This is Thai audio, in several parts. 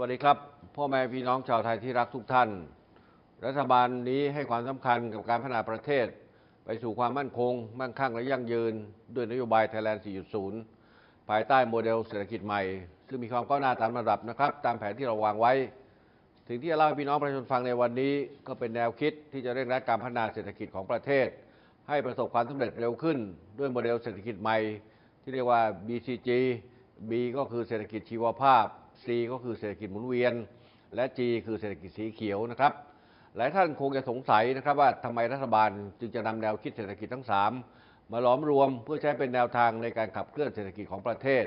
วัสดีครับ พ่อแม่พี่น้องชาวไทยที่รักทุกท่าน รัฐบาลนี้ให้ความสำคัญกับการพัฒนาประเทศ ไปสู่ความมั่นคง มั่งคั่งและยั่งยืน ด้วยนโยบาย Thailand 4.0 ภายใต้โมเดลเศรษฐกิจใหม่ ซึ่งมีความก้าวหน้าตามระดับนะครับ ตามแผนที่เราวางไว้ สิ่งที่จะเล่าให้พี่น้องประชาชนฟังในวันนี้ ก็เป็นแนวคิดที่จะเร่งรัดการพัฒนาเศรษฐกิจของประเทศ ให้ประสบความสำเร็จเร็วขึ้น ด้วยโมเดลเศรษฐกิจใหม่ ที่เรียกว่า BCG B ก็คือเศรษฐกิจชีวภาพ C ก็คือเศรษฐกิจหมุนเวียน และ G คือเศรษฐกิจสีเขียวนะครับ หลายท่านคงจะสงสัยนะครับว่าทำไมรัฐบาลจึงจะนำแนวคิดเศรษฐกิจทั้ง 3 มาล้อมรวมเพื่อใช้เป็นแนวทางในการขับเคลื่อนเศรษฐกิจของประเทศ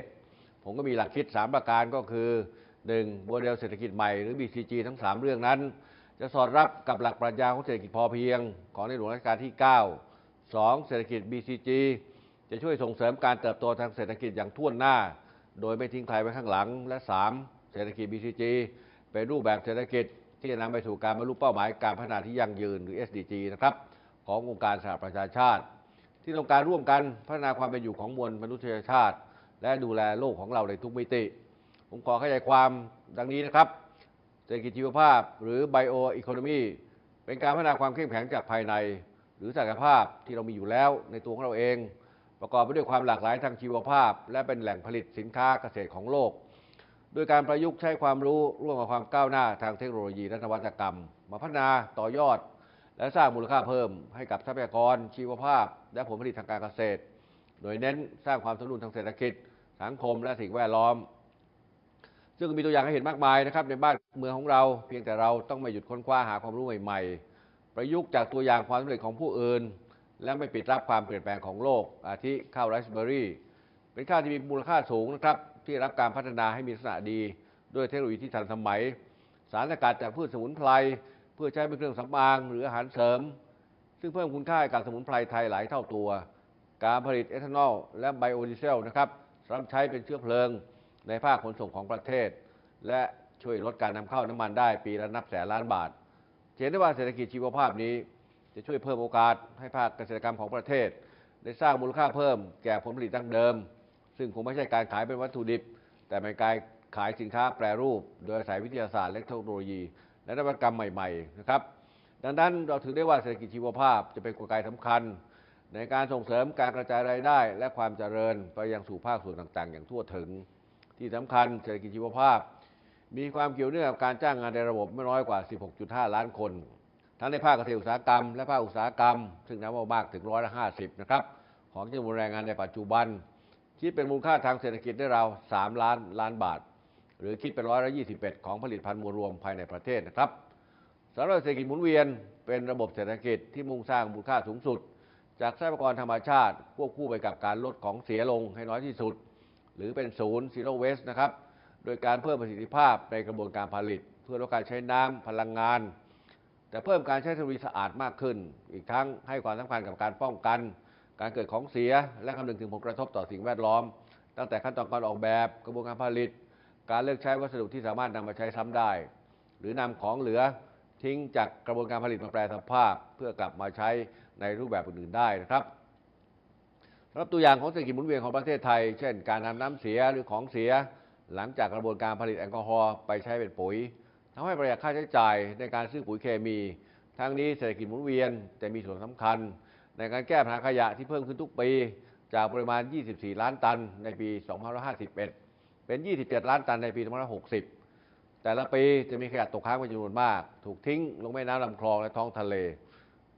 ผมก็มีหลักคิด 3 ประการก็คือ 1. โมเดลเศรษฐกิจใหม่หรือ BCG ทั้ง 3 เรื่องนั้น จะสอดรับกับหลักปรัชญาของเศรษฐกิจพอเพียง ของในหลวงรัชกาลที่ 9 2. เศรษฐกิจ BCG จะช่วยส่งเสริมการเติบโตทางเศรษฐกิจอย่างท่วนหน้า โดยไม่ทิ้งใครไว้ข้างหลัง และ 3. เศรษฐกิจ BCG เป็นรูปแบบเศรษฐกิจที่จะนำไปสู่การบรรลุเป้าหมายการพัฒนาที่ยั่งยืนหรือ SDG นะครับขององค์การสหประชาชาติ ที่ต้องการร่วมกันพัฒนาความเป็นอยู่ของมวลมนุษยชาติ และดูแลโลกของเราในทุกมิติ ผมขอขยายความดังนี้นะครับเศรษฐกิจชีวภาพ หรือ Bio Economy เป็นการพัฒนาความเข้มแข็งจากภายใน หรือศักยภาพที่เรามีอยู่แล้วในตัวของเราเอง ประกอบไปด้วยความหลากหลายทางชีวภาพ และเป็นแหล่งผลิตสินค้าเกษตรของโลก โดยการประยุกต์ใช้ความรู้ร่วมกับความก้าวหน้าทางเทคโนโลยีและนวัตกรรม มาพัฒนาต่อยอด และสร้างมูลค่าเพิ่ม ให้กับทรัพยากร ชีวภาพ และผลผลิตทางการเกษตร โดยเน้นสร้างความสมดุลทางเศรษฐกิจ สังคมและสิ่งแวดล้อม ซึ่งมีตัวอย่างให้เห็นมากมายนะครับในบ้านเมืองของเรา เพียงแต่เราต้องไม่หยุดค้นคว้าหาความรู้ใหม่ ๆ ประยุกต์จากตัวอย่างความสำเร็จของผู้อื่น และไม่ปิดรับความเปลี่ยนแปลงของโลก อาทิข้าวไรซ์เบอร์รี่ เป็นข้าวที่มีมูลค่าสูงนะครับ ที่รับการพัฒนาให้มีลักษณะดีด้วยเทคโนโลยีที่ทันสมัย สารสกัดจากพืชสมุนไพรเพื่อใช้เป็นเครื่องสำอางหรืออาหารเสริม ซึ่งเพิ่มคุณค่ากับสมุนไพรไทยหลายเท่าตัว การผลิตเอทานอลและไบโอดีเซลนะครับสำหรับใช้เป็นเชื้อเพลิงในภาคขนส่งของประเทศ และช่วยลดการนำเข้าน้ำมันได้ปีละนับแสนล้านบาทเห็นได้ว่าเศรษฐกิจชีวภาพนี้ จะช่วยเพิ่มโอกาสให้ภาคเกษตรกรรมของประเทศ ได้สร้างมูลค่าเพิ่มแก่ผลผลิตดั้งเดิม ซึ่งคงไม่ใช่การขายเป็นวัตถุดิบ แต่เป็นการขายสินค้าแปรรูป โดยอาศัยวิทยาศาสตร์และเทคโนโลยี และนวัตกรรมใหม่ๆนะครับดังนั้นเราถือได้ว่าเศรษฐกิจชีวภาพจะเป็นกลไกสำคัญ ในการส่งเสริมการกระจายรายได้ และความเจริญไปยังสู่ภาคส่วนต่างๆ อย่างทั่วถึง ที่สำคัญเศรษฐกิจชีวภาพ มีความเกี่ยวเนื่องกับการจ้างงานในระบบไม่น้อยกว่า 16.5 ล้านคน ทั้งในภาคเกษตรอุตสาหกรรม และภาคอุตสาหกรรม ซึ่งนับว่ามากถึงร้อยละ50นะครับของจำนวนแรงงานในปัจจุบัน คิดเป็นมูลค่าทางเศรษฐกิจได้ราว3ล้านล้านบาท หรือคิดเป็นร้อยละ21ของผลิตภัณฑ์มวลรวมภายในประเทศนะครับสำหรับเศรษฐกิจหมุนเวียนเป็นระบบเศรษฐกิจที่มุ่งสร้างมูลค่าสูงสุด จากทรัพยากรธรรมชาติควบคู่ไปกับการลดของเสียลงให้น้อยที่สุด หรือเป็นศูนย์ zero waste นะครับโดยการเพิ่มประสิทธิภาพในกระบวนการผลิต เพื่อลดการใช้น้ำพลังงาน แต่เพิ่มการใช้เทคโนโลยีสะอาดมากขึ้น อีกทั้งให้ความสำคัญกับการป้องกัน การเกิดของเสีย และคำนึงถึงผลกระทบต่อสิ่งแวดล้อม ตั้งแต่ขั้นตอนการออกแบบ กระบวนการผลิต การเลือกใช้วัสดุที่สามารถนำมาใช้ซ้ำได้ หรือนำของเหลือทิ้งจากกระบวนการผลิตมาแปรสภาพ เพื่อกลับมาใช้ในรูปแบบอื่นๆได้นะครับสำหรับตัวอย่างของเศรษฐกิจหมุนเวียนของประเทศไทย เช่น การนำน้ำเสียหรือของเสีย หลังจากกระบวนการผลิตแอลกอฮอล์ไปใช้เป็นปุ๋ย ทำให้ประหยัดค่าใช้จ่ายในการซื้อปุ๋ยเคมี ทั้งนี้เศรษฐกิจหมุนเวียนจะมีส่วนสำคัญ ในการแก้ปัญหาขยะที่เพิ่มขึ้นทุกปี จากปริมาณ 24 ล้านตันในปี 2551 เป็น 27 ล้านตันในปี 2560 แต่ละปีจะมีขยะตกค้างเป็นจำนวนมาก ถูกทิ้งลงแม่น้ำลำคลองและท้องทะเล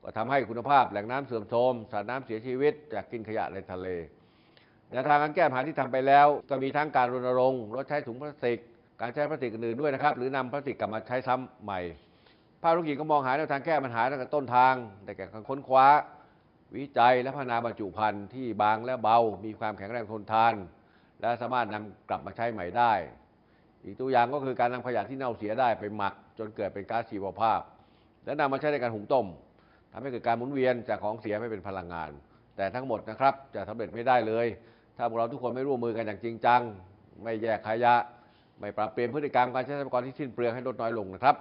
ก็ทำให้คุณภาพแหล่งน้ำเสื่อมโทรมสัตว์น้ำเสียชีวิตจากกินขยะในทะเลแนวทางการแก้ปัญหาที่ทำไปแล้ว ก็มีทั้งการรณรงค์ลดใช้ถุงพลาสติก การใช้พลาสติกอื่นด้วยนะครับ หรือนำพลาสติกกลับมาใช้ซ้ำใหม่ ภาคธุรกิจก็มองหาแนวทางแก้ปัญหาตั้งแต่ต้นทาง แต่แก่การค้นคว้า วิจัยและพัฒนาบรรจุภัณฑ์ที่บางและเบา มีความแข็งแรงทนทาน และสามารถนำกลับมาใช้ใหม่ได้ อีกตัวอย่างก็คือการนำขยะที่เน่าเสียได้ไปหมัก จนเกิดเป็นก๊าซชีวภาพ และนำมาใช้ในการหุงต้มทำให้เกิดการหมุนเวียนจากของเสียไปเป็นพลังงาน แต่ทั้งหมดนะครับจะสำเร็จไม่ได้เลย ถ้าพวกเราทุกคนไม่ร่วมมือกันอย่างจริงจัง ไม่แยกขยะ ไม่ปรับเปลี่ยนพฤติกรรมการใช้ทรัพยากรที่สิ้นเปลืองให้ลดน้อยลงนะครับ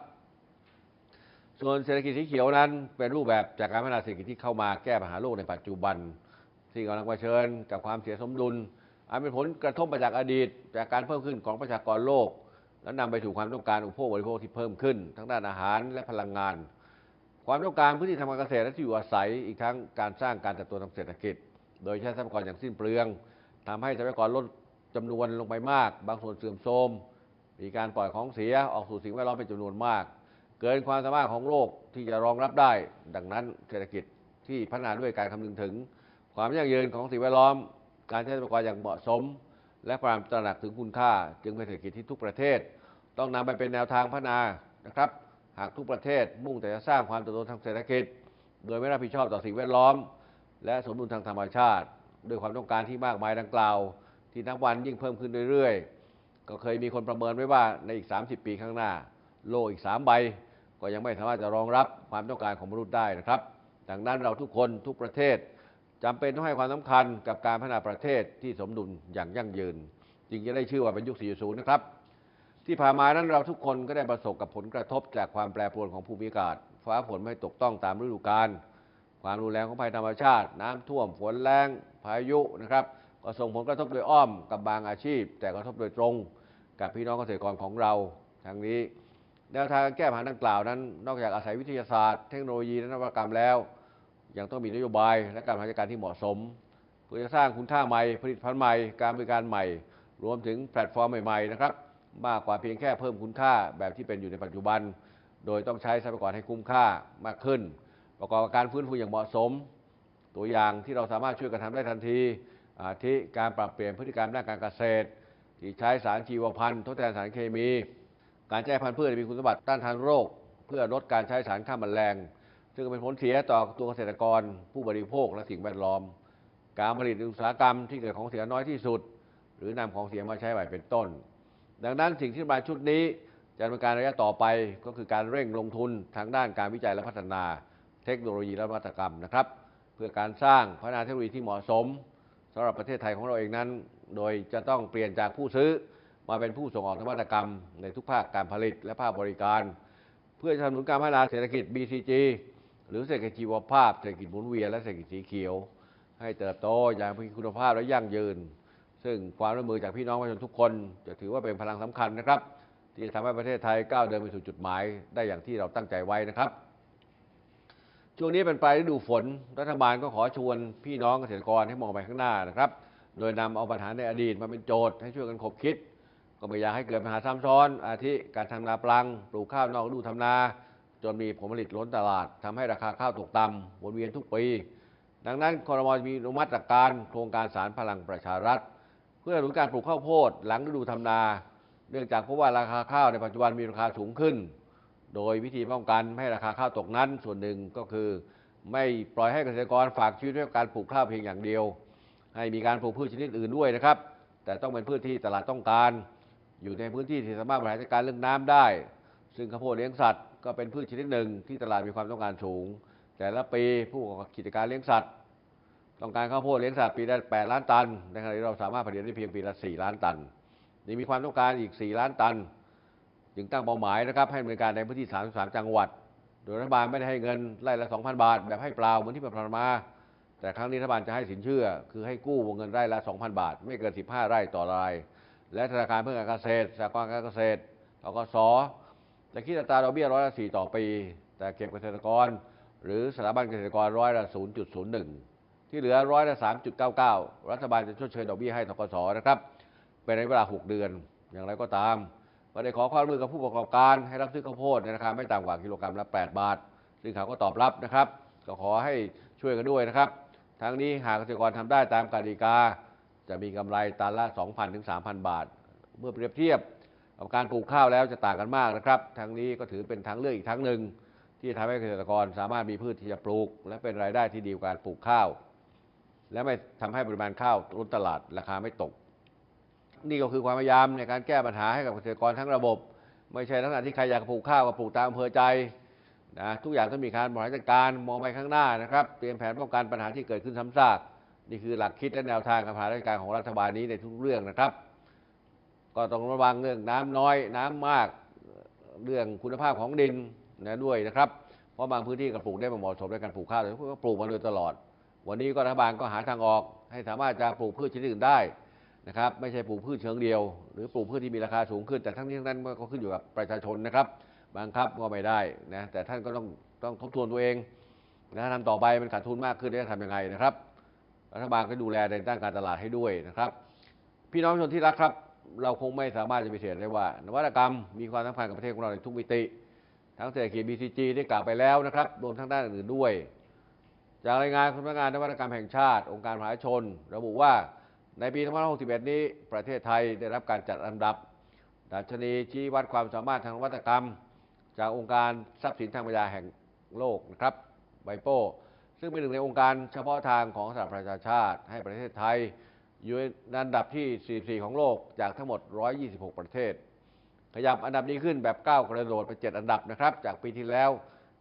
ส่วนเศรษฐกิจสีเขียวนั้น เป็นรูปแบบจากการพัฒนาเศรษฐกิจที่เข้ามาแก้ปัญหาโลกในปัจจุบัน ที่กำลังเผชิญกับความเสียสมดุลอาจเป็นผลกระทบมาจากอดีต จากการเพิ่มขึ้นของประชากรโลก แล้วนำไปสู่ความต้องการอุปโภคบริโภคที่เพิ่มขึ้น ทั้งด้านอาหารและพลังงาน ความต้องการพื้นที่ทำการเกษตรและที่อยู่อาศัยอีกทั้งการสร้างการเติบโตทางเศรษฐกิจ โดยใช้ทรัพยากรอย่างสิ้นเปลืองทำให้ทรัพยากรลดจำนวนลงไปมาก บางส่วนเสื่อมโทรม มีการปล่อยของเสียออกสู่สิ่งแวดล้อมเป็นจำนวนมาก เกินความสามารถของโลกที่จะรองรับได้ ดังนั้นเศรษฐกิจที่พัฒนาด้วยการคำนึงถึง ความยั่งยืนของสิ่งแวดล้อม การใช้ทรัพยากรอย่างเหมาะสม และความตระหนักถึงคุณค่า จึงเป็นเศรษฐกิจที่ทุกประเทศ ต้องนำไปเป็นแนวทางพัฒนานะครับ หากทุกประเทศมุ่งแต่จะสร้างความเติบโตทางเศรษฐกิจ โดยไม่รับผิดชอบต่อสิ่งแวดล้อม และสมดุลทางธรรมชาติ ด้วยความต้องการที่มากมายดังกล่าว ที่นับวันยิ่งเพิ่มขึ้นเรื่อยๆ ก็เคยมีคนประเมินไว้ว่าในอีก 30 ปีข้างหน้า โลกอีก 3 ใบ ก็ยังไม่สามารถจะรองรับความต้องการของมนุษย์ได้นะครับ ดังนั้นเราทุกคนทุกประเทศจำเป็นต้องให้ความสำคัญกับการพัฒนาประเทศที่สมดุลอย่างยั่งยืน จึงจะได้ชื่อว่าเป็นยุค 40 นะครับ ที่ผ่านมานั้นเราทุกคนก็ได้ประสบกับผลกระทบจากความแปรปรวนของภูมิอากาศ ฟ้าฝนไม่ตกต้องตามฤดูกาลความรุนแรงของภัยธรรมชาติ น้ำท่วมฝนแรงพายุนะครับก็ส่งผลกระทบโดยอ้อมกับบางอาชีพ แต่กระทบโดยตรง กับพี่น้องเกษตรกรของเราทั้งนี้แนวทางการแก้ปัญหาดังกล่าวนั้น นอกจากอาศัยวิทยาศาสตร์เทคโนโลยีและนวัตกรรมแล้ว ยังต้องมีนโยบายและการบริหารจัดการที่เหมาะสมเพื่อจะสร้างคุณค่าใหม่ ผลิตภัณฑ์ใหม่ การบริการใหม่ รวมถึงแพลตฟอร์มใหม่ๆนะครับมากกว่าเพียงแค่เพิ่มคุณค่าแบบที่เป็นอยู่ในปัจจุบัน โดยต้องใช้ทรัพยากรให้คุ้มค่ามากขึ้น ประกอบการฟื้นฟูอย่างเหมาะสม ตัวอย่างที่เราสามารถช่วยกันทำได้ทันทีอาทิการปรับเปลี่ยนพฤติกรรมด้านการเกษตร ที่ใช้สารชีวพันธุ์ทดแทนสารเคมี การใช้พันธุ์พืชที่มีคุณสมบัติต้านทานโรค เพื่อลดการใช้สารฆ่าแมลง ซึ่งเป็นผลเสียต่อตัวเกษตรกร ผู้บริโภคและสิ่งแวดล้อม การผลิตอุตสาหกรรมที่เกิดของเสียน้อยที่สุด หรือนำของเสียมาใช้ใหม่เป็นต้น ดังนั้นสิ่งที่รัฐบาชุดนี้จะดำเนินการระยะต่อไปก็คือการเร่งลงทุนทางด้านการวิจัยและพัฒนา เทคโนโลยีและนวัตกรรมนะครับ เพื่อการสร้างพัฒนาเทคโนโลยีที่เหมาะสม สำหรับประเทศไทยของเราเองนั้น โดยจะต้องเปลี่ยนจากผู้ซื้อมาเป็นผู้ส่งออกนวัตกรรม ในทุกภาคการผลิตและภาคบริการ เพื่อจะสนับสนุนการพัฒนาเศรษฐกิจ BCG หรือเศรษฐกิจชีวภาพ เศรษฐกิจหมุนเวียนและเศรษฐกิจสีเขียว ให้เติบโตอย่างมีคุณภาพและยั่งยืน ซึ่งความร่วมมือจากพี่น้องประชาชนทุกคน จะถือว่าเป็นพลังสำคัญนะครับ ที่จะทำให้ประเทศไทยก้าวเดินไปสู่จุดหมาย ได้อย่างที่เราตั้งใจไว้นะครับ ช่วงนี้เป็นปลายฤดูฝน รัฐบาลก็ขอชวนพี่น้องเกษตรกรให้มองไปข้างหน้านะครับ โดยนำเอาปัญหาในอดีตมาเป็นโจทย์ให้ช่วยกันคบคิด ก็ไม่อยากให้เกิดปัญหาซ้ำซ้อน อาทิการทำนาปลัง ปลูกข้าวนอกฤดูทำนา จนมีผลผลิตล้นตลาดทำให้ราคาข้าวตกต่ำวนเวียนทุกปี ดังนั้นคอรมอมีอนุมัติหลักการโครงการสารพลังประชารัฐ เพื่อหนุนการปลูกข้าวโพดหลังฤดูทำนา เนื่องจากเพราะว่าราคาข้าวในปัจจุบันมีราคาสูงขึ้น โดยวิธีป้องกันไม่ให้ราคาข้าวตกนั้น ส่วนหนึ่งก็คือ ไม่ปล่อยให้เกษตรกรฝากชีวิตไว้กับการปลูกข้าวเพียงอย่างเดียว ให้มีการปลูกพืชชนิดอื่นด้วยนะครับ แต่ต้องเป็นพืชที่ตลาดต้องการ อยู่ในพื้นที่ที่สามารถบริหารจัดการเรื่องน้ำได้ ซึ่งข้าวโพดเลี้ยงสัตว์ก็เป็นพืชชนิดหนึ่งที่ตลาดมีความต้องการสูง แต่ละปีผู้ประกอบกิจการเลี้ยงสัตว์ต้องการข้าวโพดเลี้ยงสัตว์ปีละ8ล้านตันในขณะที่เราสามารถผลิตได้เพียงปีละ4ล้านตันนี่มีความต้องการอีก 4 ล้านตัน จึงตั้งเป้าหมายนะครับให้บริการในพื้นที่ 33 จังหวัด โดยรัฐบาลไม่ได้ให้เงินไร่ละ 2,000 บาท แบบให้เปล่าเหมือนที่ผ่านมา แต่ครั้งนี้รัฐบาลจะให้สินเชื่อ คือให้กู้วงเงินไร่ละ 2,000 บาท ไม่เกิน 15 ไร่ต่อราย และธนาคารเพื่อการเกษตรสหกรณ์การเกษตรทกสจะคิดอัตราดอกเบี้ยร้อยละ 4 ต่อปี แต่เก็บเกษตรกร หรือสถาบันเกษตรกรร้อยละ 0.01 ที่เหลือร้อยละ 3.99 รัฐบาลจะชดเชยดอกเบี้ยให้ทกสนะครับเป็นระยะเวลา 6 เดือน อย่างไรก็ตาม ก็ได้ขอความร่วมมือกับผู้ประกอบการ ให้รับซื้อข้าวโพดในราคาไม่ต่ำกว่ากิโลกรัมละ 8 บาท ซึ่งเขาก็ตอบรับนะครับ ก็ขอให้ช่วยกันด้วยนะครับ ทั้งนี้หากเกษตรกรทำได้ตามกติกา จะมีกำไรตันละ 2,000ถึง3,000 บาท เมื่อเปรียบเทียบกับการปลูกข้าวแล้วจะต่างกันมากนะครับ ทั้งนี้ก็ถือเป็นทางเลือกอีกทั้งหนึ่ง ที่จะทำให้เกษตรกรสามารถมีพืชที่จะปลูก และเป็นรายได้ที่ดีกว่าการปลูกข้าว และไม่ทำให้ปริมาณข้าวล้นตลาดราคาไม่ตก นี่ก็คือความพยายามในการแก้ปัญหาให้กับเกษตรกรทั้งระบบ ไม่ใช่ลักษณะที่ใครอยากปลูกข้าวก็ปลูกตามอำเภอใจนะทุกอย่างต้องมีการบริหารจัดการมองไปข้างหน้านะครับ เตรียมแผนป้องกันปัญหาที่เกิดขึ้นซ้ำซากนี่คือหลักคิดและแนวทางการบริหารจัดการของรัฐบาลนี้ในทุกเรื่องนะครับ ก็ต้องระวังเรื่องน้ำน้อย น้ำมากเรื่องคุณภาพของดินนะด้วยนะครับ เพราะบางพื้นที่ก็ปลูกได้ไม่เหมาะสมในการปลูกข้าวแต่พวกก็ปลูกมาโดยตลอด วันนี้ก็รัฐบาลก็หาทางออก ให้สามารถจะปลูกพืชชนิดอื่นได้ นะครับไม่ใช่ปลูกพืชเชิงเดียว หรือปลูกพืชที่มีราคาสูงขึ้นแต่ทั้งนี้ทั้งนั้นก็ขึ้นอยู่กับประชาชนนะครับบังคับก็ไม่ได้นะแต่ท่านก็ต้องต้องทบทวนตัวเองนะทำต่อไปมันขาดทุนมากขึ้นจะทำยังไงนะครับรัฐบาลก็ดูแลในด้านการตลาดให้ด้วยนะครับ พี่น้องประชาชนที่รักครับ เราคงไม่สามารถจะไปเถียงได้ว่า นวัตกรรมมีความสำคัญกับประเทศของเราในทุกมิติ ทั้งเศรษฐกิจ BCG ที่กล่าวไปแล้วนะครับรวมทั้งด้านอื่นด้วย จากรายงานของสำนักงานนวัตกรรมแห่งชาติ องค์การมหาชน ระบุว่า ในปี 2561 นี้ประเทศไทยได้รับการจัดอันดับ ดัชนีชี้วัดความสามารถทางนวัตกรรม จากองค์การทรัพย์สินทางปัญญาแห่งโลกนะครับไบโป ซึ่งเป็นหนึ่งในองค์การเฉพาะทางของสหประชาชาติ ให้ประเทศไทยอยู่ในอันดับที่ 44 ของโลกจากทั้งหมด 126 ประเทศ ขยับอันดับนี้ขึ้นแบบก้าวกระโดดไป 7 อันดับนะครับ จากปีที่แล้ว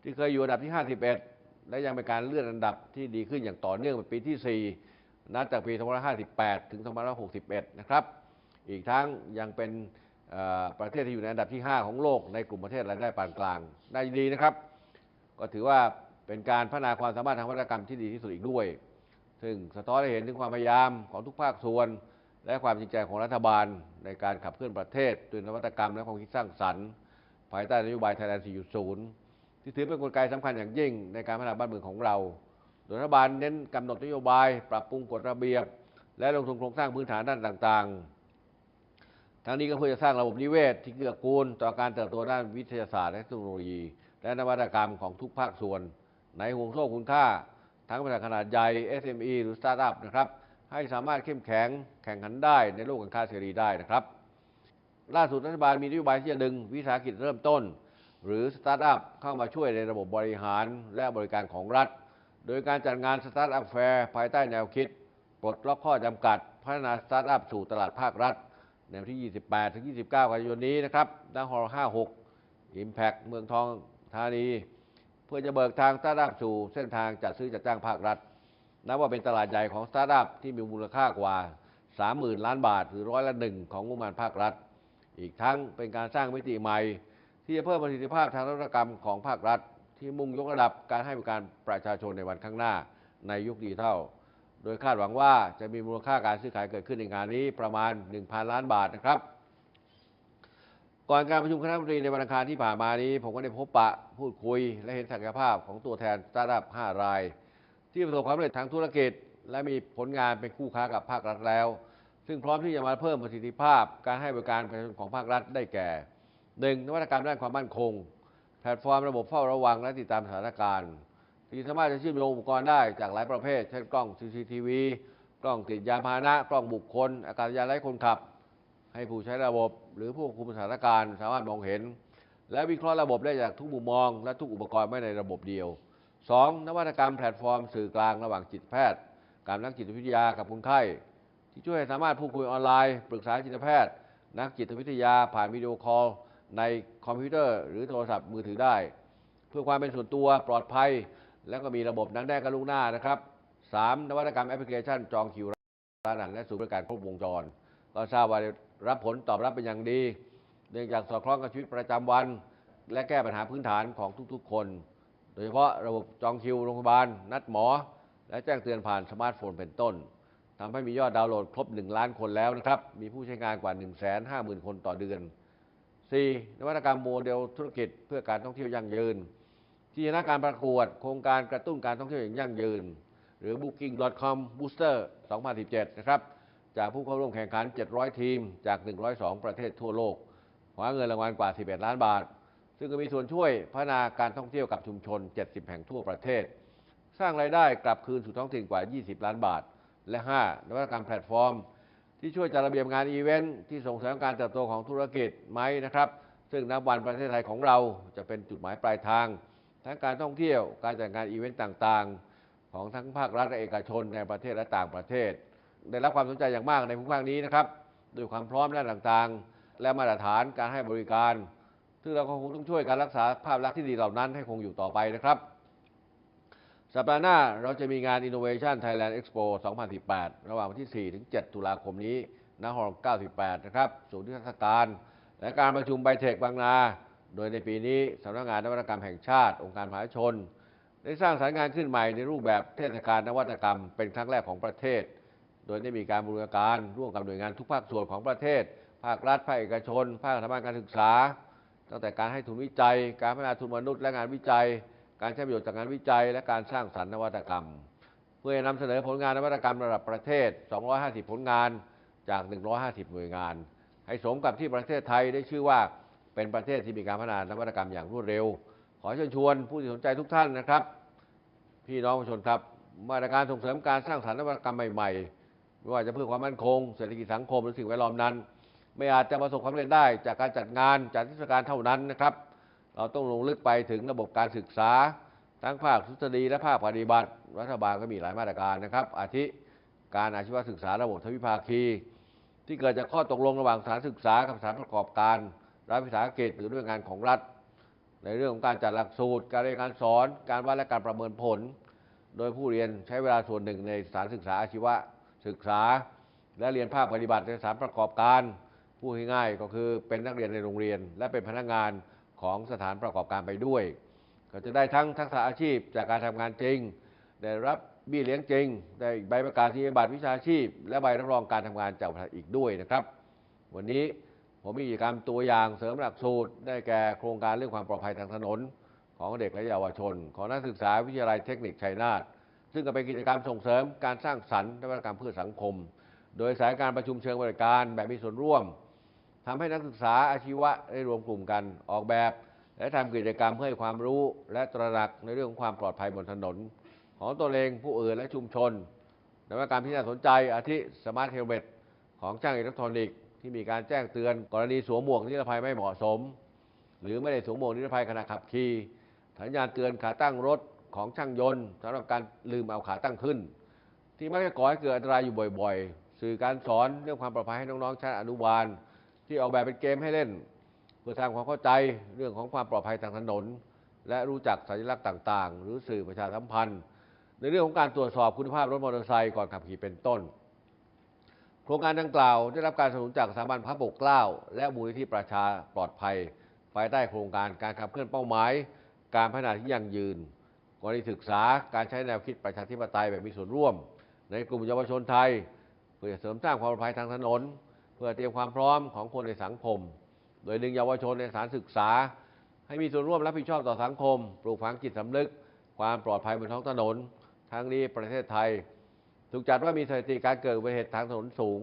ที่เคยอยู่อันดับที่ 51 และยังเป็นการเลื่อนอันดับที่ดีขึ้นอย่างต่อเนื่องเป็นปีที่ 4 นับจากปี 2558 ถึง 2561 นะครับ อีกทั้งยังเป็นประเทศที่อยู่ในอันดับที่ 5 ของโลกในกลุ่มประเทศรายได้ปานกลาง ได้ดีนะครับ ก็ถือว่าเป็นการพัฒนาความสามารถทางวัตกรรมที่ดีที่สุดอีกด้วย ซึ่งสะท้อนให้เห็นถึงความพยายามของทุกภาคส่วน และความจริงใจของรัฐบาลในการขับเคลื่อนประเทศด้วยนวัตกรรมและความคิดสร้างสรรค์ ภายใต้นโยบายไทยแลนด์4.0 ที่ถือเป็นกลไกสำคัญอย่างยิ่งในการพัฒนาบ้านเมืองของเรา รัฐบาลเน้นกำหนดนโยบาย ปรับปรุงกฎระเบียบ และลงทุนโครงสร้างพื้นฐานด้านต่าง ๆ ทั้งนี้ก็เพื่อจะสร้างระบบนิเวศ ที่เกื้อกูลต่อการเติบโตด้านวิทยาศาสตร์และเทคโนโลยี และนวัตกรรมของทุกภาคส่วน ในห่วงโซ่คุณค่า ทั้งบริษัทขนาดใหญ่ SME หรือสตาร์ทอัพนะครับให้สามารถเข้มแข็งแข่งขันได้ในโลกการค้าเสรีได้นะครับ ล่าสุดรัฐบาลมีนโยบายที่จะดึงวิสาหกิจเริ่มต้น หรือสตาร์ทอัพเข้ามาช่วยในระบบบริหารและบริการของรัฐ โดยการจัดงานสตาร์ทอัพแฟร์ภายใต้แนวคิด ปลดล็อกข้อจำกัด พัฒนาสตาร์ทอัพสู่ตลาดภาครัฐ ในวันที่ 28 ถึง 29 กันยายนนี้นะครับณฮอล56 Impact เมืองทองธานี เพื่อจะเบิกทางสตาร์ทอัพสู่เส้นทางจัดซื้อจัดจ้างภาครัฐ นับว่าเป็นตลาดใหญ่ของสตาร์ทอัพที่มีมูลค่ากว่า 30,000 ล้านบาท หรือร้อยละหนึ่งของงบประมาณภาครัฐ อีกทั้งเป็นการสร้างมิติใหม่ ที่จะเพิ่มประสิทธิภาพทางนวัตกรรมของภาครัฐ ที่มุ่งยกระดับการให้บริการประชาชนในวันข้างหน้าในยุคดิจิทัล โดยคาดหวังว่าจะมีมูลค่าการซื้อขายเกิดขึ้นในงานนี้ประมาณ 1,000 ล้านบาทนะครับ ก่อนการประชุมคณะรัฐมนตรีในวันอังคารที่ผ่านมานี้ ผมก็ได้พบปะพูดคุย และเห็นศักยภาพของตัวแทนสตาร์ทอัพ5ราย ที่ประสบความสำเร็จทางธุรกิจ และมีผลงานเป็นคู่ค้ากับภาครัฐแล้ว ซึ่งพร้อมที่จะมาเพิ่มประสิทธิภาพ การให้บริการประชาชนของภาครัฐได้แก่ 1. นวัตกรรมด้านความมั่นคง แพลตฟอร์มระบบเฝ้าระวังและติดตามสถานการณ์ที่สามารถจะเชื่อมโยงอุปกรณ์ได้จากหลายประเภท เช่นกล้อง CCTV กล้องติดยานพาหนะ กล้องบุคคล อากาศยานไร้คนขับ ให้ผู้ใช้ระบบ หรือผู้ควบคุมสถานการณ์สามารถมองเห็น และวิเคราะห์ระบบได้จากทุกมุมมอง และทุกอุปกรณ์ไว้ในระบบเดียว 2. นวัตกรรมแพลตฟอร์มสื่อกลางระหว่างจิตแพทย์ การนักจิตวิทยากับคนไข้ ที่ช่วยให้สามารถพูดคุยออนไลน์ ปรึกษาจิตแพทย์ นักจิตวิทยาผ่านวิดีโอคอล ในคอมพิวเตอร์หรือโทรศัพท์มือถือได้ เพื่อความเป็นส่วนตัวปลอดภัย แล้วก็มีระบบนังแดงกับลูกหน้านะครับ 3. นวัตกรรมแอปพลิเคชันจองคิวร้านอาหารและศูนย์บริการครบวงจร ก็ทราบว่ารับผลตอบรับเป็นอย่างดี เนื่องจากสอดคล้องกับชีวิตประจำวัน และแก้ปัญหาพื้นฐานของทุกๆ คน โดยเฉพาะระบบจองคิวโรงพยาบาล นัดหมอ และแจ้งเตือนผ่านสมาร์ทโฟนเป็นต้นทำให้มียอดดาวน์โหลดครบ 1 ล้านคนแล้วนะครับ มีผู้ใช้งานกว่า 1 5 0 0 0 0 คนต่อเดือน 4. นวัตกรรมโมเดลธุรกิจเพื่อการท่องเที่ยวยั่งยืนที่ชนะการประกวดโครงการกระตุ้นการท่องเที่ยวอย่างยั่งยืน หรือ Booking.com Booster 2017 นะครับ จากผู้เข้าร่วมแข่งขัน 700 ทีมจาก 102 ประเทศทั่วโลกคว้าเงินรางวัลกว่า 11 ล้านบาท ซึ่งก็มีส่วนช่วยพัฒนาการท่องเที่ยวกับชุมชน 70 แห่งทั่วประเทศ สร้างรายได้กลับคืนสู่ท้องถิ่นกว่า 20 ล้านบาท และ 5. นวัตกรรมแพลตฟอร์ม ที่ช่วยจัดระเบียบงานอีเวนท์ที่ส่งเสริมการเติบโตของธุรกิจไหมนะครับ ซึ่งนับวันประเทศไทยของเราจะเป็นจุดหมายปลายทาง ทั้งการท่องเที่ยวการจัดงานอีเวนต์ต่างๆ ของทั้งภาครัฐและเอกชนในประเทศและต่างประเทศ ได้รับความสนใจอย่างมากในภูมิภาคนี้นะครับด้วยความพร้อมด้านต่างๆ และมาตรฐานการให้บริการ ซึ่งเราก็คงต้องช่วยการรักษาภาพลักษณ์ที่ดีเหล่านั้นให้คงอยู่ต่อไปนะครับ สัปดาห์หน้าเราจะมีงาน Innovation Thailand Expo 2018 ระหว่างวันที่ 4 ถึง 7 ตุลาคมนี้ณฮอล์98 นะครับศูนย์นิทรรศการ และการประชุมไบเทคบางนา โดยในปีนี้สำนักงานนวัตกรรมแห่งชาติ องค์การมหาชน ได้สร้างสรรค์งานขึ้นใหม่ในรูปแบบเทศกาลนวัตกรรม เป็นครั้งแรกของประเทศ โดยได้มีการบูรณาการร่วมกับหน่วยงานทุกภาคส่วนของประเทศ ภาครัฐ ภาคเอกชน ภาคสถาบันการศึกษา ตั้งแต่การให้ทุนวิจัย การพัฒนาทุนมนุษย์และงานวิจัย การใช้ประโยชน์จากงานวิจัย และการสร้างสรรค์นวัตกรรม เพื่อจะนำเสนอผลงานนวัตกรรมระดับประเทศ 250 ผลงานจาก 150 หน่วยงาน ให้สมกับที่ประเทศไทยได้ชื่อว่าเป็นประเทศที่มีการพัฒนานวัตกรรมอย่างรวดเร็ว ขอเชิญชวนผู้ที่สนใจทุกท่านนะครับ พี่น้องประชาชนครับมาตรการส่งเสริมการสร้างสรรค์นวัตกรรมใหม่ๆ ไม่ว่าจะเพื่อความมั่นคง เศรษฐกิจสังคมหรือสิ่งแวดล้อมนั้น ไม่อาจจะประสบความสำเร็จได้จากการจัดงานจัดเทศกาลเท่านั้นนะครับ เราต้องลงลึกไปถึงระบบการศึกษา ทั้งภาคทฤษฎีและภาคปฏิบัติ รัฐบาลก็มีหลายมาตรการนะครับ อาทิการอาชีวศึกษาระบบทวิภาคี ที่เกิดจากข้อตกลงระหว่างสถานศึกษากับสถานประกอบการรัฐวิสาหกิจหรือด้วยงานของรัฐ ในเรื่องของการจัดหลักสูตร การเรียนการสอน การวัดและการประเมินผล โดยผู้เรียนใช้เวลาส่วนหนึ่งในสถานศึกษาอาชีวศึกษา และเรียนภาคปฏิบัติในสถานประกอบการพูดง่ายก็คือเป็นนักเรียนในโรงเรียน และเป็นพนักงาน ของสถานประกอบการไปด้วย ก็จะได้ทั้งทักษะอาชีพจากการทำงานจริง ได้รับบี้เลี้ยงจริง ได้ใบประกาศนียบัตรวิชาชีพ และใบรับรองการทำงานจากบริษัทอีกด้วยนะครับ วันนี้ผมมีกิจกรรมตัวอย่างเสริมหลักสูตร ได้แก่โครงการเรื่องความปลอดภัยทางถนน ของเด็กและเยาวชน ของนักศึกษาวิทยาลัยเทคนิคชัยนาทซึ่งก็เป็นกิจกรรมส่งเสริมการสร้างสรรค์นวัตกรรมเพื่อสังคม โดยสายการประชุมเชิงบริการแบบมีส่วนร่วม ทำให้นักศึกษาอาชีวะได้รวมกลุ่มกันออกแบบ และทำกิจกรรมเพื่อให้ความรู้ และตระหนักในเรื่องของความปลอดภัยบนถนน ของตนเองผู้อื่นและชุมชนนวัตกรรมที่น่าสนใจอาทิสมาร์ทเฮลเมตของช่างอิเล็กทรอนิกส์ที่มีการแจ้งเตือนกรณีสวมหมวกนิรภัยไม่เหมาะสม หรือไม่ได้สวมหมวกนิรภัยขณะขับขี่สัญญาณเตือนขาตั้งรถของช่างยนต์สำหรับการลืมเอาขาตั้งขึ้น ที่มักจะก่อให้เกิดอันตรายอยู่บ่อย ๆ สื่อการสอนเรื่องความปลอดภัยให้น้องๆชั้นอนุบาล ที่ออกแบบเป็นเกมให้เล่น เพื่อสร้างความเข้าใจเรื่องของความปลอดภัยทางถนน และรู้จักสัญลักษณ์ต่างๆ หรือสื่อประชาสัมพันธ์ ในเรื่องของการตรวจสอบคุณภาพรถมอเตอร์ไซค์ก่อนขับขี่เป็นต้น โครงการดังกล่าวได้รับการสนับสนุนจากสถาบันพระปกเกล้า และมูลนิธิประชาปลอดภัยภายใต้โครงการการขับเคลื่อนเป้าหมาย การพัฒนาที่ยั่งยืนกรณีศึกษาการใช้แนวคิดประชาธิปไตยแบบมีส่วนร่วม ในกลุ่มเยาวชนไทย เพื่อเสริมสร้างความปลอดภัยทางถนน เพื่อเตรียมความพร้อมของคนในสังคม โดยดึงเยาวชนในสถานศึกษา ให้มีส่วนร่วมรับผิดชอบต่อสังคม ปลูกฝังจิตสำนึก ความปลอดภัยบนท้องถนน ทั้งนี้ประเทศไทย ถูกจัดว่ามีสถิติการเกิดอุบัติเหตุทางถนนสูง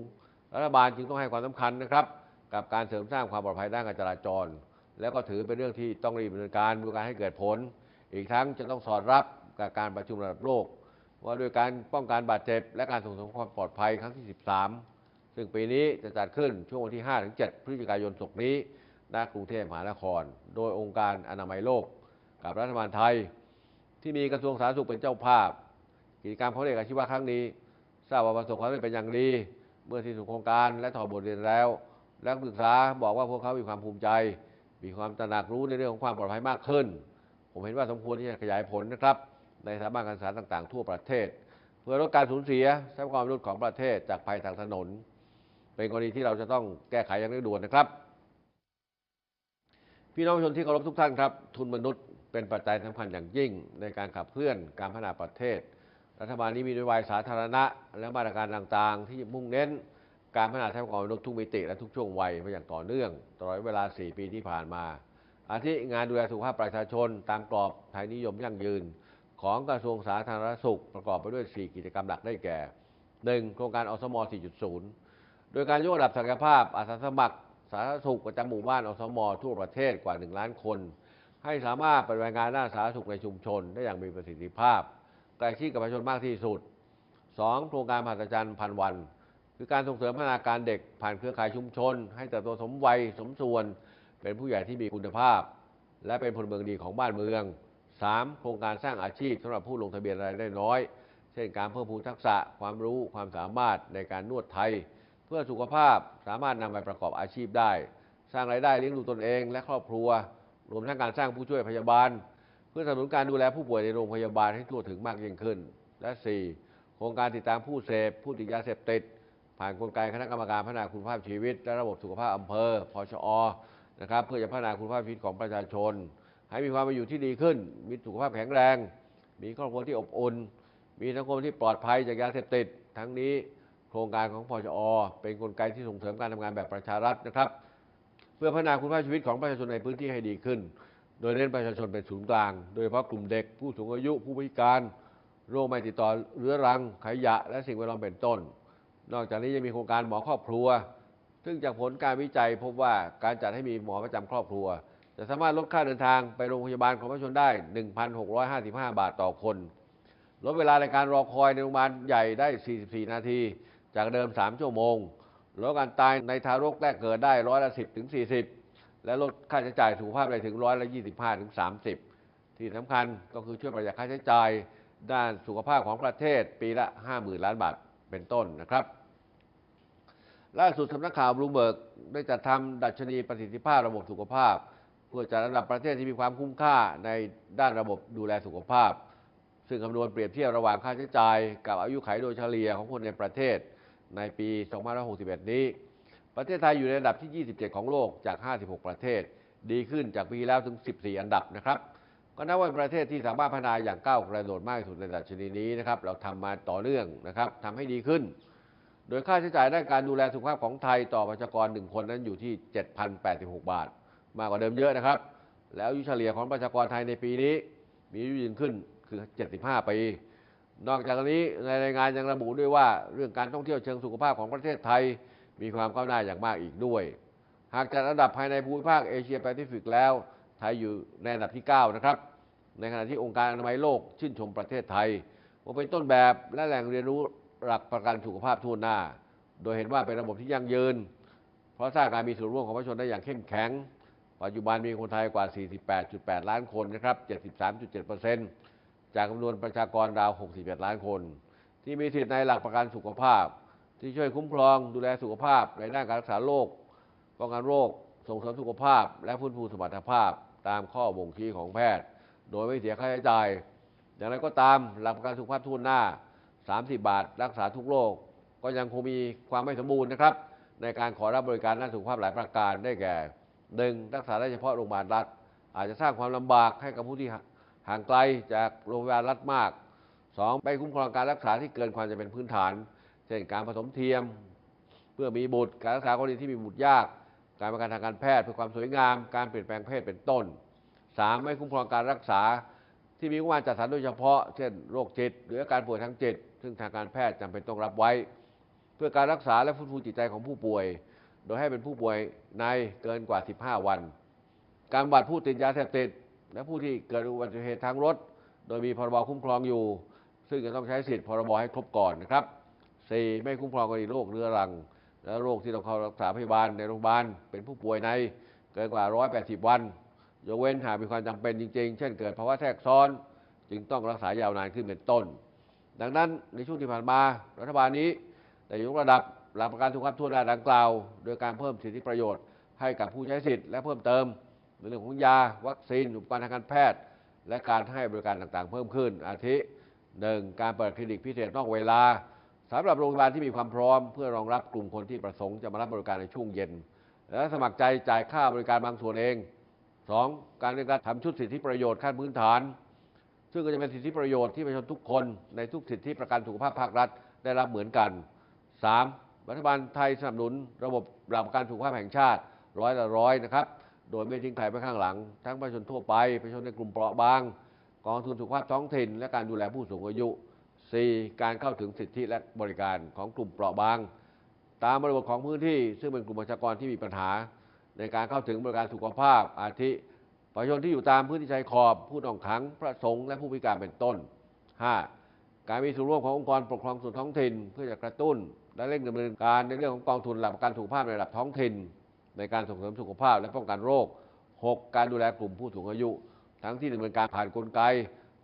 รัฐบาลจึงต้องให้ความสำคัญนะครับ กับการเสริมสร้างความปลอดภัยด้านการจราจร แล้วก็ถือเป็นเรื่องที่ต้องรีบดำเนินการดูการให้เกิดผล อีกทั้งจะต้องสอดรับกับการประชุมระดับโลก ว่าด้วยการป้องกันบาดเจ็บ และการส่งเสริมความปลอดภัยครั้งที่ 13 ซึ่งปีนี้จะจัดขึ้นช่วงวันที่ 5-7 พฤศจิกายนศกนี้ณกรุงเทพมหานคร โดยองค์การอนามัยโลก กับรัฐบาลไทย ที่มีกระทรวงสาธารณสุขเป็นเจ้าภาพ กิจกรรมของเด็กอาชีวะครั้งนี้ ทราบว่าประสบความสำเร็จเป็นอย่างดี เมื่อที่สุดโครงการและถอดบทเรียนแล้วนักศึกษาบอกว่าพวกเขามีความภูมิใจ มีความตระหนักรู้ในเรื่องของความปลอดภัยมากขึ้น ผมเห็นว่าสมควรที่จะขยายผลนะครับ ในสถาบันการศึกษาต่าง ๆ ทั่วประเทศ เพื่อลดการสูญเสียทรัพยากรมนุษย์ของประเทศจากภัยทางถนน เป็นกรณีที่เราจะต้องแก้ไขอย่างเร่งด่วนนะครับ พี่น้องประชาชนที่เคารพทุกท่านครับ ทุนมนุษย์เป็นปัจจัยสำคัญอย่างยิ่ง ในการขับเคลื่อนการพัฒนาประเทศ รัฐบาลนี้มีนโยบายสาธารณะ และมาตรการต่างๆ ที่มุ่งเน้นการพัฒนาทรัพยากรมนุษย์ทุกมิติและทุกช่วงวัยมาอย่างต่อเนื่องตลอดเวลา 4 ปีที่ผ่านมา อาทิงานดูแลสุขภาพประชาชน ตามกรอบไทยนิยมยั่งยืน ของกระทรวงสาธารณสุขประกอบไปด้วย 4 กิจกรรมหลักได้แก่ 1. โครงการอสม 4.0 โดยการยกระดับศักยภาพอาสาสมัคร สาธารณสุขประจำหมู่บ้านอสมทั่วประเทศกว่า 1 ล้านคน ให้สามารถปฏิบัติงานด้านสาธารณสุขในชุมชนได้อย่างมีประสิทธิภาพใกล้ชิดกับประชาชนมากที่สุด 2. โครงการมหัศจรรย์พันวัน คือการส่งเสริมพัฒนาการเด็กผ่านเครือข่ายชุมชน ให้เติบโตสมวัยสมส่วน เป็นผู้ใหญ่ที่มีคุณภาพ และเป็นพลเมืองดีของบ้านเมือง 3. โครงการสร้างอาชีพสำหรับผู้ลงทะเบียนรายได้น้อย เช่นการเพิ่มพูนทักษะความรู้ความสามารถในการนวดไทย พื่อสุขภาพสามารถนำไปประกอบอาชีพได้ สร้างรายได้เลี้ยงดูตนเอง และครอบครัว รวมทั้งการสร้างผู้ช่วยพยาบาล เพื่อสนับสนุนการดูแลผู้ป่วยในโรงพยาบาลให้ทั่วถึงมากยิ่งขึ้น และ 4. โครงการติดตามผู้เสพผู้ติดยาเสพติด ผ่านกลไกคณะกรรมการพัฒนาคุณภาพชีวิต และระบบสุขภาพอำเภอพชอนะครับเพื่อจะพัฒนาคุณภาพชีวิตของประชาชน ให้มีความเป็นอยู่ที่ดีขึ้น มีสุขภาพแข็งแรง มีครอบครัวที่อบอุ่น มีสังคมที่ปลอดภัยจากยาเสพติด ทั้งนี้ รงการของพชอเป็นกลไกที่ส่งเสริมการทำงานแบบประชารัฐนะครับ เพื่อพัฒนาคุณภาพชีวิตของประชาชนในพื้นที่ให้ดีขึ้น โดยเน้นประชาชนเป็นศูนย์กลาง โดยเฉพาะกลุ่มเด็กผู้สูงอายุผู้พิการโรคไม่ติดต่อเรื้อรังขยะ และสิ่งแวดล้อมเป็นต้น นอกจากนี้ยังมีโครงการหมอครอบครัว ซึ่งจากผลการวิจัยพบว่าการจัดให้มีหมอประจำครอบครัว จะสามารถลดค่าเดินทางไปโรงพยาบาลของประชาชนได้ 1,655 บาทต่อคน ลดเวลาในการรอคอยในโรงพยาบาลใหญ่ได้ 44 นาที จากเดิม 3 ชั่วโมงลดการตายในทารกแรกเกิดได้ร้อยละ 10ถึง40 และลดค่าใช้จ่ายสุขภาพได้ถึงร้อยละ25ถึง30 ที่สำคัญก็คือช่วยประหยัดค่าใช้จ่ายด้านสุขภาพของประเทศปีละ 50,000 ล้านบาทเป็นต้นนะครับล่าสุดสำนักข่าวบลูเบิร์กได้จัดทำดัชนีประสิทธิภาพระบบสุขภาพ เพื่อจัดอันดับประเทศที่มีความคุ้มค่าในด้านระบบดูแลสุขภาพ ซึ่งคำนวณเปรียบเทียบระหว่างค่าใช้จ่าย กับอายุขัยโดยเฉลี่ยของคนในประเทศ ในปี 2561 นี้ ประเทศไทยอยู่ในอันดับที่ 27 ของโลกจาก 56 ประเทศ ดีขึ้นจากปีแล้วถึง 14 อันดับนะครับ ก็นับว่าเป็นประเทศที่สามารถพัฒนาอย่างก้าวกระโดดมากที่สุดในดัชนีนี้นะครับ เราทำมาต่อเนื่องนะครับทำให้ดีขึ้น โดยค่าใช้จ่ายด้านการดูแลสุขภาพของไทยต่อประชากรหนึ่งคนนั้นอยู่ที่ 7,086 บาท มากกว่าเดิมเยอะนะครับ แล้วอายุเฉลี่ยของประชากรไทยในปีนี้ มีอายุยืนขึ้นคือ 75 ปี นอกจากนี้ในรายงานยังระบุด้วยว่า เรื่องการท่องเที่ยวเชิงสุขภาพของประเทศไทย มีความก้าวหน้าอย่างมากอีกด้วย หากจัดอันดับภายในภูมิภาคเอเชียแปซิฟิกแล้ว ไทยอยู่ในอันดับที่ 9 นะครับ ในขณะที่องค์การอนามัยโลกชื่นชมประเทศไทยว่าเป็นต้นแบบและแหล่งเรียนรู้หลักประกันสุขภาพทั่วหน้า โดยเห็นว่าเป็นระบบที่ยั่งยืน เพราะสร้างการมีส่วนร่วมของประชาชนได้อย่างเข้มแข็ง ปัจจุบันมีคนไทยกว่า 48.8 ล้านคนนะครับ 73.7% จากจำนวนประชากรราว 61 ล้านคน ที่มีสิทธิในหลักประกันสุขภาพ ที่ช่วยคุ้มครองดูแลสุขภาพในด้านการรักษาโรคป้องกันโรค ส่งเสริมสุขภาพ และฟื้นฟูสมรรถภาพ ตามข้อบ่งชี้ของแพทย์ โดยไม่เสียค่าใช้จ่าย อย่างไรก็ตามหลักประกันสุขภาพทั่วหน้า 30 บาท รักษาทุกโรคก็ยังคงมีความไม่สมบูรณ์นะครับ ในการขอรับบริการด้านสุขภาพหลายประการได้แก่หนึ่งรักษาได้เฉพาะโรงพยาบาลรัฐอาจจะสร้างความลำบากให้กับผู้ที่ ห่างไกลจากโรงพยาบาลรัฐมาก 2. ไม่คุ้มครองการรักษาที่เกินความจะเป็นพื้นฐาน เช่นการผสมเทียม เพื่อมีบุตร การรักษากรณีที่มีบุตรยาก การประกันทางการแพทย์เพื่อความสวยงาม การเปลี่ยนแปลงเพศเป็นต้น 3. ไม่คุ้มครองการรักษาที่มีงบประมาณจัดสรรโดยเฉพาะ เช่นโรคจิต หรืออาการป่วยทางจิต ซึ่งทางการแพทย์จำเป็นต้องรับไว้ เพื่อการรักษาและฟื้นฟูจิตใจของผู้ป่วย โดยให้เป็นผู้ป่วยในเกินกว่า 15 วัน การบำบัดผู้ติดยาเสพติด และผู้ที่เกิดอุบัติเหตุทางรถ โดยมีพรบคุ้มครองอยู่ ซึ่งจะต้องใช้สิทธิ์พรบให้ครบก่อนนะครับ 4. ไม่คุ้มครองกรณีโรคเรื้อรัง และโรคที่ต้องเข้ารักษาพยาบาลในโรงพยาบาลเป็นผู้ป่วยในเกินกว่า 180 วันยกเว้นหากมีความจำเป็นจริงๆ เช่นเกิดภาวะแทรกซ้อน จึงต้องรักษายาวนานขึ้นเป็นต้น ดังนั้นในช่วงที่ผ่านมา รัฐบาลนี้ได้ยกระดับหลักประกันสุขภาพทั่วหน้าดังกล่าว โดยการเพิ่มสิทธิประโยชน์ให้กับผู้ใช้สิทธิ์และเพิ่มเติม เรื่องของยาวัคซีนอุปกรณ์ทางการแพทย์ และการให้บริการต่างๆ เพิ่มขึ้น อาทิหนึ่งการเปิดคลินิกพิเศษนอกเวลาสำหรับโรงพยาบาลที่มีความพร้อม เพื่อรองรับกลุ่มคนที่ประสงค์จะมารับบริการในช่วงเย็น และสมัครใจจ่ายค่าบริการบางส่วนเอง 2. การเรื่องการทำชุดสิทธิประโยชน์ขั้นพื้นฐาน ซึ่งก็จะเป็นสิทธิประโยชน์ที่ประชาชนทุกคนในทุกสิทธิประกันสุขภาพภาครัฐได้รับเหมือนกัน 3. รัฐบาลไทยสนับสนุนระบบหลักประกันสุขภาพแห่งชาติร้อยละร้อยนะครับ โดยไม่ทิ้งใครไปข้างหลัง ทั้งประชาชนทั่วไปประชาชนในกลุ่มเปราะบาง กองทุนสุขภาพท้องถิ่น และการดูแลผู้สูงอายุ 4. การเข้าถึงสิทธิและบริการของกลุ่มเปราะบาง ตามบริบทของพื้นที่ ซึ่งเป็นกลุ่มประชากรที่มีปัญหา ในการเข้าถึงบริการสุขภาพ อาทิ ประชาชนที่อยู่ตามพื้นที่ชายขอบ ผู้ต้องขังพระสงฆ์และผู้พิการเป็นต้น 5. การมีส่วนร่วมขององค์กรปกครองส่วนท้องถิ่น เพื่อจะกระตุ้น และเร่งดำเนินการในเรื่องของกองทุนหลักประกันสุขภาพในระดับท้องถิ่น ในการส่งเสริมสุขภาพและป้องกันโรค 6. การดูแลกลุ่มผู้สูงอายุ ทั้งที่ดำเนินการผ่านกลไก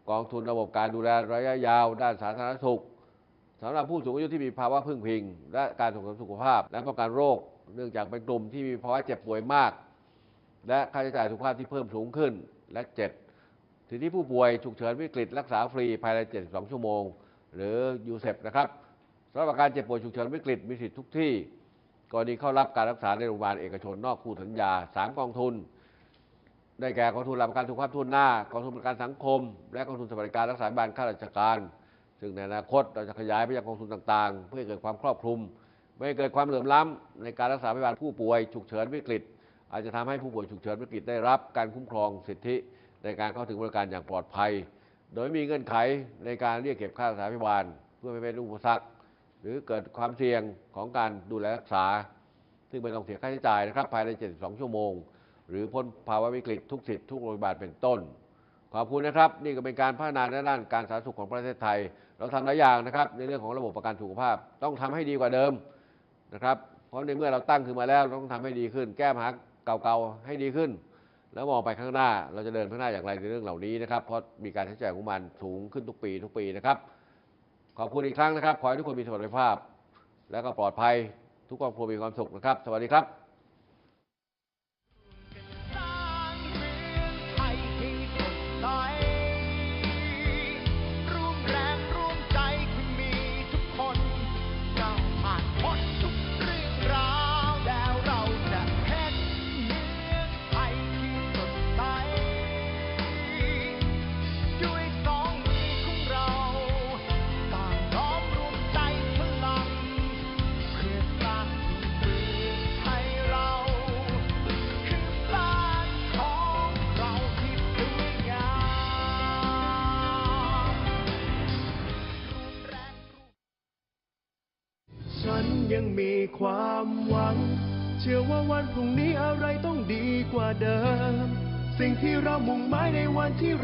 กองทุนระบบการดูแลระยะยาว ด้านสาธารณสุขสำหรับผู้สูงอายุที่มีภาวะพึ่งพิง และการส่งเสริมสุขภาพ และป้องกันโรค เนื่องจากเป็นกลุ่มที่มีภาวะเจ็บป่วยมาก และค่าใช้จ่ายสุขภาพที่เพิ่มสูงขึ้นและ 7. สิทธิผู้ป่วยฉุกเฉินวิกฤตรักษาฟรีภายใน 72 ชั่วโมง หรือยูเซนะครับสำหรับการเจ็บป่วยฉุกเฉินวิกฤตมีสิทธิทุกที่ กรณีเข้ารับการรักษาในโรงพยาบาลเอกชนนอกคู่สัญญา 3 กองทุน ได้แก่กองทุนหลักประกันสุขภาพทุนหน้ากองทุนประกันสังคม และกองทุนสวัสดิการรักษาพยาบาลข้าราชการ ซึ่งในอนาคตเราจะขยายไปยังกองทุนต่างๆ เพื่อให้เกิดความครอบคลุม ไม่เกิดความเหลื่อมล้ำในการรักษาพยาบาลผู้ป่วยฉุกเฉินวิกฤต อาจจะทำให้ผู้ป่วยฉุกเฉินวิกฤตได้รับการคุ้มครองสิทธิในการเข้าถึงบริการอย่างปลอดภัย โดยม่มีเงื่อนไขในการเรียกเก็บค่ารักษาพยาบาลเพื่อไม่เป็นอุปสรรค หรือเกิดความเสี่ยงของการดูแลรักษา ซึ่งไม่ต้องเสียค่าใช้จ่ายนะครับภายใน 72 ชั่วโมง หรือพ้นภาวะวิกฤตทุกสิทธิ์ทุกโรงพยาบาลเป็นต้น ขอบคุณนะครับ นี่ก็เป็นการพัฒนาในด้านการสาธารณสุขของประเทศไทย เราทำหลายอย่างนะครับ ในเรื่องของระบบประกันสุขภาพ ต้องทำให้ดีกว่าเดิมนะครับเพราะในเมื่อเราตั้งขึ้นมาแล้วเราต้องทำให้ดีขึ้น แก้ปัญหาเก่าๆให้ดีขึ้น แล้วมองไปข้างหน้าเราจะเดินข้างหน้าอย่างไรในเรื่องเหล่านี้นะครับเพราะมีการใช้จ่ายของมันสูงขึ้นทุกปีทุกปีนะครับ ขอบคุณอีกครั้งนะครับ ขอให้ทุกคนมีสุขภาพ และก็ปลอดภัย ทุกครอบครัวมีความสุขนะครับ สวัสดีครับ ยังมีความหวัง เชื่อว่าวันพรุ่งนี้อะไรต้องดีกว่าเดิม สิ่งที่เรามุ่งหมายในวันที่เรา